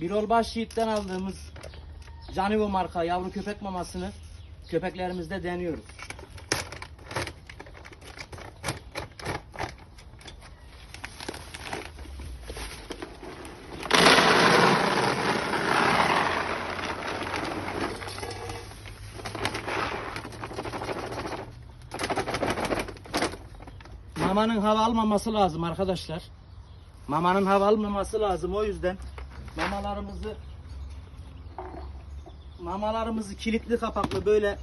Birol Başyiğit'ten aldığımız Canivo marka yavru köpek mamasını köpeklerimizde deniyoruz. Mamanın hava almaması lazım arkadaşlar. Mamanın hava almaması lazım o yüzden mamalarımızı mamalarımızı kilitli kapaklı böyle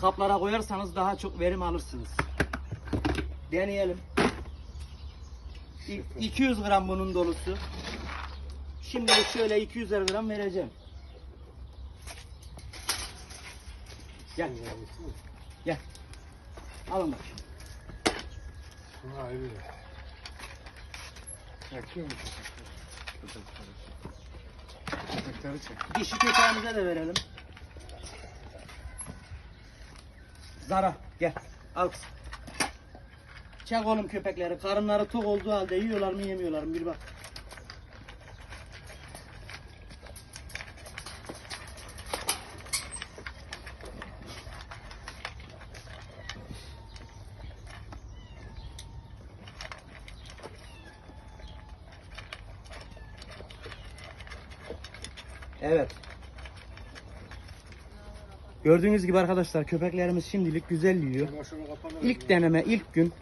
kaplara koyarsanız daha çok verim alırsınız. Deneyelim. İ- 200 gram bunun dolusu. Şimdi şöyle 200 gram vereceğim. Gel. Gel. Alın bakayım. Şuna ayrı ya. Yakıyor mu köpekleri? Çek. Dişi köpeğimize de verelim. Zara gel. Al kızım. Çek oğlum köpekleri. Karınları tok olduğu halde yiyorlar mı yemiyorlar mı bir bak. Evet. Gördüğünüz gibi arkadaşlar köpeklerimiz şimdilik güzel yiyor. İlk deneme, ilk gün.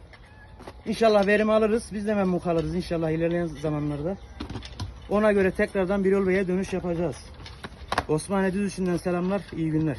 İnşallah verim alırız. Biz de memnun kalırız inşallah ilerleyen zamanlarda. Ona göre tekrardan Birol Bey'e dönüş yapacağız. Osmaniye Düzüşü'nden selamlar, iyi günler.